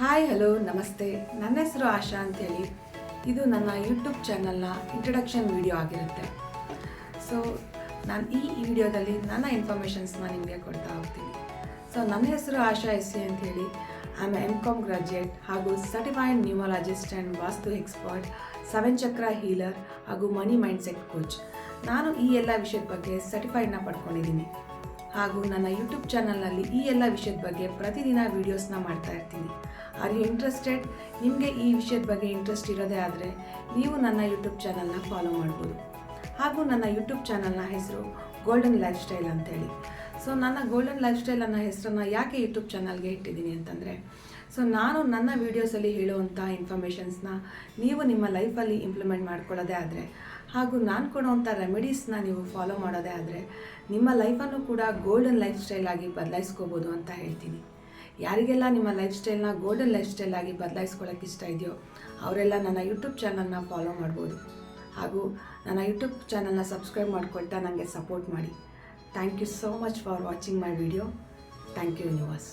Hi, hello, ನಮಸ್ತೆ. ನನ್ನ ಹೆಸರು ಆಶಾ ಅಂತೇಳಿ. ಇದು ನನ್ನ ಯೂಟ್ಯೂಬ್ ಚಾನಲ್ನ ಇಂಟ್ರಡಕ್ಷನ್ ವಿಡಿಯೋ ಆಗಿರುತ್ತೆ. ಸೊ ನಾನು ಈ ವಿಡಿಯೋದಲ್ಲಿ ನನ್ನ ಇನ್ಫಾರ್ಮೇಷನ್ಸ್ನ ನಿಮಗೆ ಕೊಡ್ತಾ ಹೋಗ್ತೀನಿ. ಸೊ ನನ್ನ ಹೆಸರು ಆಶಾ ಎಸ್ ಸಿ ಅಂತೇಳಿ. ಆಮ್ ಎಂ ಕಾಮ್ ಗ್ರಾಜ್ಯುಯೇಟ್ ಹಾಗೂ certified numerologist and vastu expert seven chakra healer ಹಾಗೂ ಮನಿ ಮೈಂಡ್ಸೆಟ್ ಕೋಚ್ ನಾನು ಈ ಎಲ್ಲ ವಿಷಯದ ಬಗ್ಗೆ ಸರ್ಟಿಫೈಡ್ನ ಪಡ್ಕೊಂಡಿದ್ದೀನಿ. ಹಾಗೂ ನನ್ನ ಯೂಟ್ಯೂಬ್ ಚಾನಲ್ನಲ್ಲಿ ಈ ಎಲ್ಲ ವಿಷಯದ ಬಗ್ಗೆ ಪ್ರತಿದಿನ ವೀಡಿಯೋಸ್ನ ಮಾಡ್ತಾ ಇರ್ತೀನಿ. ಆರ್ ಯು ಇಂಟ್ರೆಸ್ಟೆಡ್ ನಿಮಗೆ ಈ ವಿಷಯದ ಬಗ್ಗೆ ಇಂಟ್ರೆಸ್ಟ್ ಇರೋದೇ ಆದರೆ ನೀವು ನನ್ನ ಯೂಟ್ಯೂಬ್ ಚಾನಲ್ನ ಫಾಲೋ ಮಾಡ್ಬೋದು. ಹಾಗೂ ನನ್ನ ಯೂಟ್ಯೂಬ್ ಚಾನಲ್ನ ಹೆಸರು ಗೋಲ್ಡನ್ ಲೈಫ್ ಸ್ಟೈಲ್ ಅಂತೇಳಿ. ಸೊ ನನ್ನ ಗೋಲ್ಡನ್ ಲೈಫ್ ಸ್ಟೈಲ್ ಅನ್ನೋ ಹೆಸರನ್ನು ಯಾಕೆ ಯೂಟ್ಯೂಬ್ ಚಾನಲ್ಗೆ ಇಟ್ಟಿದ್ದೀನಿ ಅಂತಂದರೆ ಸೊ ನಾನು ನನ್ನ ವೀಡಿಯೋಸಲ್ಲಿ ಹೇಳುವಂಥ ಇನ್ಫಾರ್ಮೇಷನ್ಸ್ನ ನೀವು ನಿಮ್ಮ ಲೈಫಲ್ಲಿ ಇಂಪ್ಲಿಮೆಂಟ್ ಮಾಡ್ಕೊಳ್ಳೋದೇ ಆದರೆ, ಹಾಗೂ ನಾನು ಕೊಡುವಂಥ ರೆಮಿಡೀಸ್ನ ನೀವು ಫಾಲೋ ಮಾಡೋದೇ ಆದರೆ, ನಿಮ್ಮ ಲೈಫನ್ನು ಕೂಡ ಗೋಲ್ಡನ್ ಲೈಫ್ ಸ್ಟೈಲಾಗಿ ಬದಲಾಯಿಸ್ಕೋಬೋದು ಅಂತ ಹೇಳ್ತೀನಿ. ಯಾರಿಗೆಲ್ಲ ನಿಮ್ಮ ಲೈಫ್ ಸ್ಟೈಲ್ನ ಗೋಲ್ಡನ್ ಲೈಫ್ ಸ್ಟೈಲ್ ಆಗಿ ಬದಲಾಯಿಸ್ಕೊಳ್ಳೋಕೆ ಇಷ್ಟ ಇದೆಯೋ ಅವರೆಲ್ಲ ನನ್ನ ಯೂಟ್ಯೂಬ್ ಚಾನಲ್ನ ಫಾಲೋ ಮಾಡ್ಬೋದು. ಹಾಗೂ ನನ್ನ ಯೂಟ್ಯೂಬ್ ಚಾನಲ್ನ ಸಬ್ಸ್ಕ್ರೈಬ್ ಮಾಡ್ಕೊಳ್ತಾ ನನಗೆ ಸಪೋರ್ಟ್ ಮಾಡಿ. Thank you so much for watching my video thank you universe